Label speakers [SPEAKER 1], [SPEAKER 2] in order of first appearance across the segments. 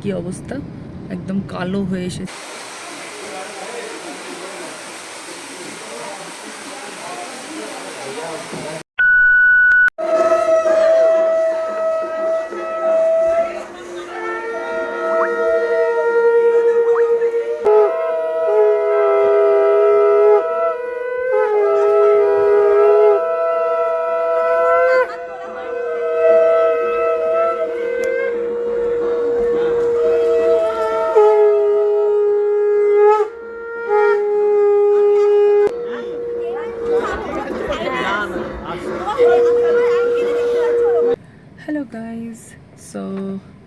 [SPEAKER 1] কি অবস্থা? একদম কালো হয়ে এসেছে।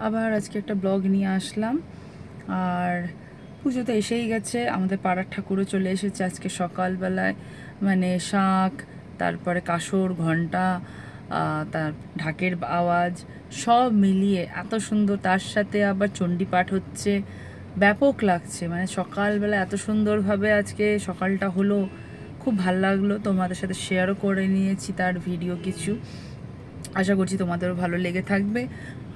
[SPEAKER 1] আবার আজকে একটা ব্লগ নিয়ে আসলাম। আর পুজো তো এসেই গেছে, আমাদের পাড়ার ঠাকুরও চলে এসেছে আজকে সকালবেলায়। মানে শাঁখ, তারপরে কাসর ঘণ্টা তার ঢাকের আওয়াজ, সব মিলিয়ে এত সুন্দর। তার সাথে আবার চণ্ডী পাঠ হচ্ছে। ব্যাপক লাগছে। মানে সকালবেলা এত সুন্দরভাবে আজকে সকালটা হলো। খুব ভালো লাগল। তোমাদের সাথে শেয়ারও করে নিয়েছি তার ভিডিও কিছু। আশা করছি তোমাদেরও ভালো লেগে থাকবে।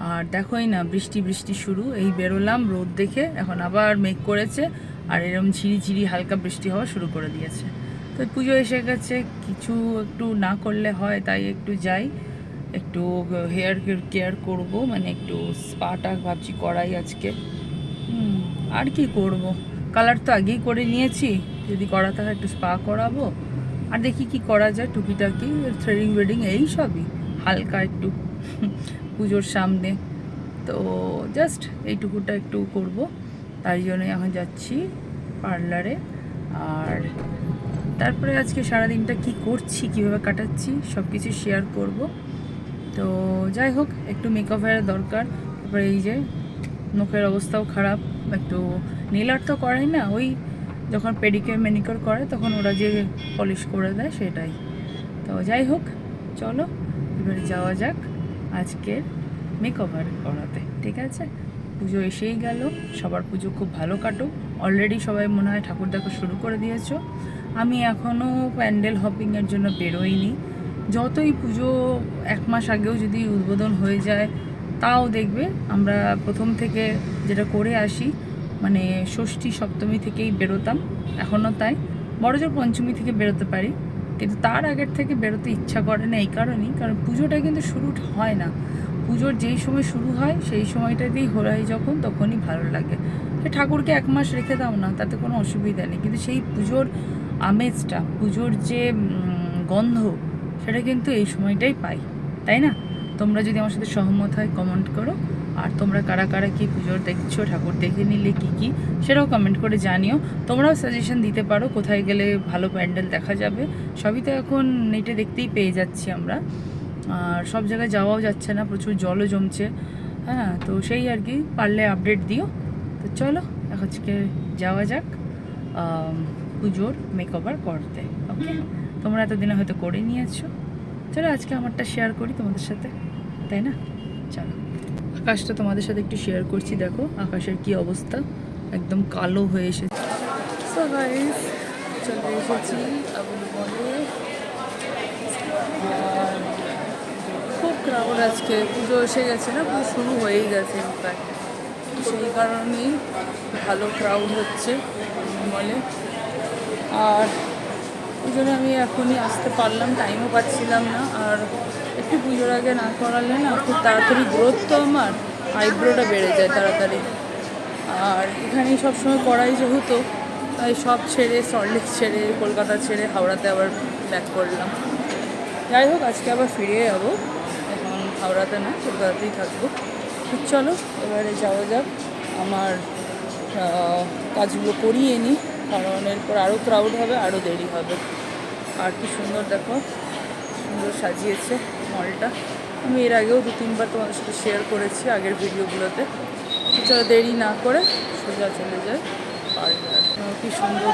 [SPEAKER 1] আর দেখোই না, বৃষ্টি বৃষ্টি শুরু। এই বেরোলাম রোদ দেখে, এখন আবার মেঘ করেছে, আর এরম ঝিরি ঝিরি হালকা বৃষ্টি হওয়া শুরু করে দিয়েছে। তো পুজো এসে গেছে, কিছু একটু না করলে হয়, তাই একটু যাই। একটু হেয়ার কেয়ার করব মানে একটু স্পাটা ভাবছি করাই আজকে। আর কি করব? কালার তো আগেই করে নিয়েছি, যদি করাতে হয় একটু স্পা করাবো। আর দেখি কি করা যায়, টুকিটাকি, থ্রেডিং ওয়েডিং এই সবই। হালকা একটু পুজোর সামনে। তো জাস্ট এইটুকুটা একটু করব। তাই জন্য এখন যাচ্ছি পার্লারে। আর তারপরে আজকে সারাদিনটা কি করছি, কীভাবে কাটাচ্ছি সব কিছু শেয়ার করব। তো যাই হোক, একটু মেকআপ মেকআপের দরকার। তারপরে এই যে মুখের অবস্থাও খারাপ। একটু নীল আর্ট তো করাই না, ওই যখন পেডিকিউর ম্যানিকিউর করে তখন ওরা যে পলিশ করে দেয়, সেটাই। তো যাই হোক, চলো। এবারে যাওয়া যাক আজকের মেকওভার করাতে, ঠিক আছে? পুজো এসেই গেল, সবার পুজো খুব ভালো কাটুক। অলরেডি সবাই মনে হয় ঠাকুর দেখা শুরু করে দিয়েছ। আমি এখনও প্যান্ডেল হপিংয়ের জন্য বেরোইনি। যতই পুজো এক মাস আগেও যদি উদ্বোধন হয়ে যায়, তাও দেখবে আমরা প্রথম থেকে যেটা করে আসি মানে ষষ্ঠী সপ্তমী থেকেই বেরোতাম। এখনও তাই। বড়জোর পঞ্চমী থেকে বেরোতে পারি। কিন্তু তার আগের থেকে বেরোতে ইচ্ছা করে না এই কারণেই, কারণ পুজোটা কিন্তু শুরু হয় না। পুজোর যেই সময় শুরু হয়, সেই সময়টাতেই হোরাই যখন, তখনই ভালো লাগে। ঠাকুরকে এক মাস রেখে দাও না, তাতে কোনো অসুবিধা নেই। কিন্তু সেই পুজোর আমেজটা, পুজোর যে গন্ধ, সেটা কিন্তু এই সময়টাই পাই। তাই না? তোমরা যদি আমার সাথে সহমত হয় কমেন্ট করো। আর তোমরা কারা কারা কি পুজোর দেখছ, ঠাকুর দেখে নিলে কি কি, সেটাও কমেন্ট করে জানিও। তোমরাও সাজেশন দিতে পারো, কোথায় গেলে ভালো প্যান্ডেল দেখা যাবে। সবই তো এখন নেটে দেখতেই পেয়ে যাচ্ছি আমরা। আর সব জায়গায় যাওয়াও যাচ্ছে না, প্রচুর জলও জমছে। হ্যাঁ তো সেই আর কি, পারলে আপডেট দিও। তো চলো, আজকে যাওয়া যাক পুজোর মেকওভার করতে ওকে তোমরা এতদিনে হয়তো করে নিয়েছো। চলো আজকে আমারটা শেয়ার করি তোমাদের সাথে, তাই না? চলো। আকাশটা তোমাদের সাথে একটু শেয়ার করছি, দেখো আকাশের কি অবস্থা। একদম কালো হয়ে এসেছে। এসেছি খুব ক্রাউড আজকে। পুজো এসে গেছে না, পুজো শুরু হয়েই গেছে সেই কারণেই ভালো ক্রাউড হচ্ছে মলে। আর ওই জন্য আমি এখনই আসতে পারলাম টাইমও পাচ্ছিলাম না। আর একটু পুজোর আগে না করালে না খুব তাড়াতাড়ি গ্রোথ তো আমার আইব্রোটা বেড়ে যায় তাড়াতাড়ি। আর এখানেই সবসময় করাই যেহেতু, তাই সব ছেড়ে সল্টলেক ছেড়ে, কলকাতা ছেড়ে, হাওড়াতে আবার ব্যাক করলাম। যাই হোক, আজকে আবার ফিরে যাব। এখন হাওড়াতে না, কলকাতাতেই থাকব। চলো, এবারে যাওয়া যাক। আমার কাজগুলো করিয়ে নিই কারণ এরপর আরও ক্রাউড হবে আরও দেরি হবে। আর কি সুন্দর দেখো, সুন্দর সাজিয়েছে। মলটা আমি এর আগেও দু তিনবার তোমাদের সাথে শেয়ার করেছি আগের ভিডিওগুলোতে চলো দেরি না করে সোজা চলে যায় পার্লার। কি সুন্দর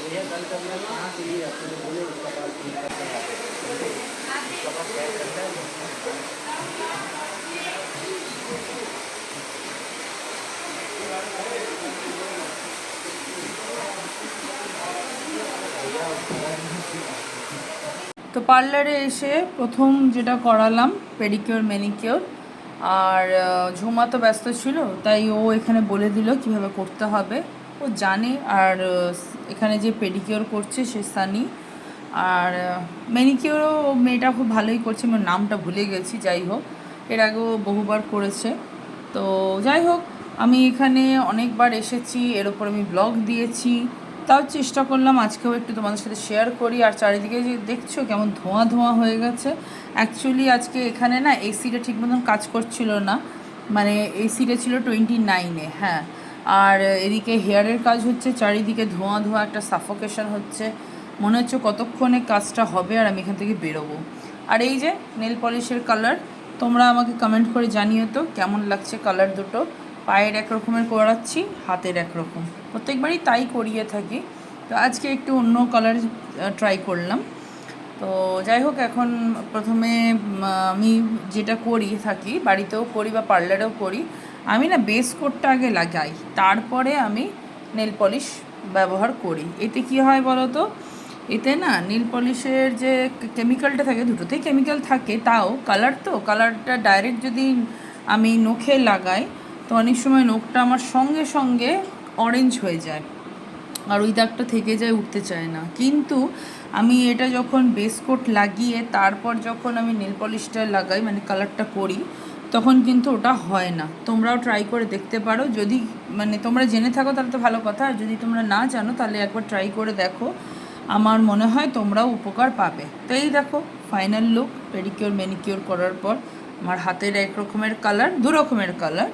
[SPEAKER 2] भैया कल का मैं कहाँ के लिए आपको जो बोले उसका बाल ठीक करते हैं उसका बाल पैक करता है
[SPEAKER 1] তো পার্লারে এসে প্রথম যেটা করালাম পেডিকিওর ম্যানিকিওর আর আহ, ঝুমা তো ব্যস্ত ছিল তাই ও এখানে বলে দিল কিভাবে করতে হবে ও জানে আর এখানে যে পেডিকিওর করছে সে সানি। আর ম্যানিকিওরও মেয়েটা খুব ভালোই করছে আমার নামটা ভুলে গেছি, যাই হোক। এর আগেও বহুবার করেছে। তো যাই হোক, আমি এখানে অনেকবার এসেছি, এর ওপর আমি ব্লগ দিয়েছি। তাও চেষ্টা করলাম, আজকেও একটু তোমাদের সাথে শেয়ার করি। আর চারিদিকে যে দেখছ, কেমন ধোঁয়া ধোঁয়া হয়ে গেছে। অ্যাকচুয়ালি আজকে এখানে না এসিটা ঠিক মতন কাজ করছিল না। মানে এসিটা ছিল টোয়েন্টি নাইনে হ্যাঁ। আর এদিকে হেয়ারের কাজ হচ্ছে, চারিদিকে ধোঁয়া ধোঁয়া একটা সাফোকেশন হচ্ছে। মনে হচ্ছে কতক্ষণে কাজটা হবে আর আমি এখান থেকে বেরোবো। আর এই যে নেল পলিশের কালার তোমরা আমাকে কমেন্ট করে জানিও তো কেমন লাগছে কালার দুটো। পায়ের একরকমের করাচ্ছি, হাতের একরকম প্রত্যেকবারই তাই করিয়ে থাকি। তো আজকে একটু অন্য কালার ট্রাই করলাম। তো যাই হোক, এখন প্রথমে আমি যেটা করি থাকি, বাড়িতেও করি বা পার্লারেও করি আমি না বেস কোটটা আগে লাগাই, তারপরে আমি নেল পলিশ ব্যবহার করি। এতে কি হয় বলো তো এতে না নীল পলিশের যে কেমিক্যালটা থাকে দুটোতেই কেমিক্যাল থাকে, তাও কালার তো কালারটা ডাইরেক্ট যদি আমি নখে লাগাই, তো অনেক সময় নখটা আমার সঙ্গে সঙ্গে অরেঞ্জ হয়ে যায় আর ওই দাগটা থেকে যায়, উঠতে চায় না। কিন্তু আমি এটা যখন বেস কোট লাগিয়ে, তারপর যখন আমি নেল পলিশটা লাগাই মানে কালারটা করি তখন কিন্তু ওটা হয় না। তোমরাও ট্রাই করে দেখতে পারো। যদি মানে তোমরা জেনে থাকো তাহলে তো ভালো কথা। আর যদি তোমরা না জানো তাহলে একবার ট্রাই করে দেখো। আমার মনে হয় তোমরাও উপকার পাবে। তো এই দেখো ফাইনাল লুক পেডিকিওর ম্যানিকিওর করার পর আমার হাতের এক রকমের কালার দু রকমের কালার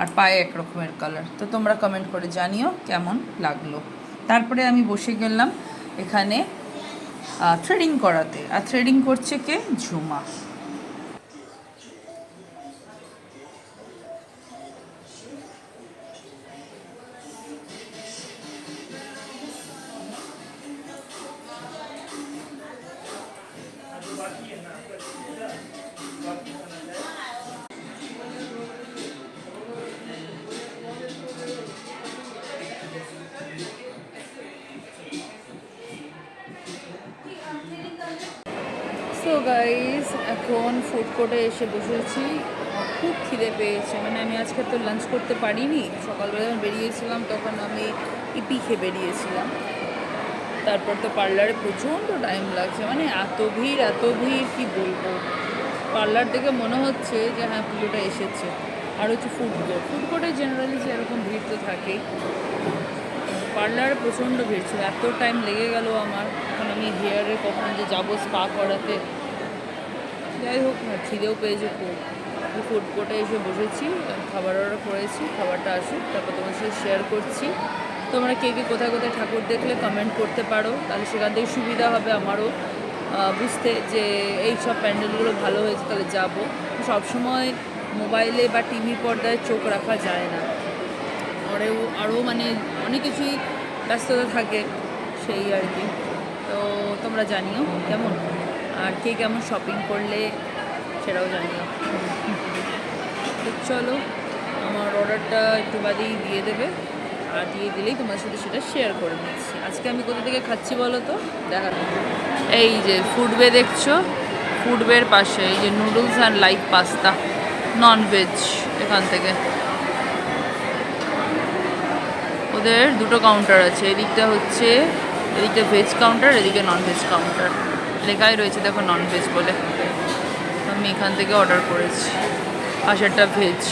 [SPEAKER 1] আর পায়ে এক রকমের কালার তো তোমরা কমেন্ট করে জানিও কেমন লাগল। তারপরে আমি বসে গেলাম এখানে থ্রেডিং করাতে। আর থ্রেডিং করছে কে? ঝুমা। সো গাইস এখন ফুড কোর্টে এসে বসেছি। খুব খিদে পেয়েছে। মানে আমি আজকে তো লাঞ্চ করতে পারিনি। সকালবেলা যখন বেরিয়েছিলাম, তখন আমি ইপি খেয়ে বেরিয়েছিলাম। তারপর তো পার্লারে প্রচণ্ড টাইম লাগছে। মানে এত ভিড় এত ভিড়, কি বলব? পার্লার থেকে মনে হচ্ছে যে হ্যাঁ পুজোটা এসেছে। আর হচ্ছে ফুড কোর্ট ফুড কোর্টে জেনারেলি যে এরকম ভিড় তো থাকেই। পার্লারে প্রচণ্ড ভিড় ছিল। এত টাইম লেগে গেল আমার। এখন আমি হেয়ারে কখন যে যাব স্পা করাতে। যাই হোক, না, খিদেও পেয়েছে খুব। ফুড কোর্টে এসে বসেছি, খাবার অর্ডার করেছি, খাবারটা আসুক, তারপর তোমার সাথে শেয়ার করছি। তোমরা কে কে কোথায় কোথায় ঠাকুর দেখলে কমেন্ট করতে পারো, তাহলে সেখান থেকে সুবিধা হবে আমারও। বুঝতে যে এই সব প্যান্ডেলগুলো ভালো হয়েছে, তাহলে যাব। সবসময় মোবাইলে বা টিভি পর্দায় চোখ রাখা যায় না। আরও আরও মানে অনেক কিছুই ব্যস্ততা থাকে, সেই আর কি। তো তোমরা জানিও, কেমন? আর কে কেমন শপিং করলে সেটাও জানিও তো চলো, আমার অর্ডারটা একটু বাদেই দিয়ে দেবে। আর দিয়ে দিলেই তোমার সাথে সেটা শেয়ার করে নিচ্ছি। আজকে আমি কোথা থেকে খাচ্ছি বলো তো? দেখা এই যে ফুডওয়ে দেখছ? ফুডওয়ের পাশে, এই যে noodles and light pasta non veg এখান থেকে। ওদের দুটো কাউন্টার আছে, এদিকটা হচ্ছে, এদিকটা ভেজ কাউন্টার এদিকে নন ভেজ কাউন্টার লেখাই রয়েছে দেখো নন ভেজ বলে আমি এখান থেকে অর্ডার করেছি। পাশেরটা ভেজ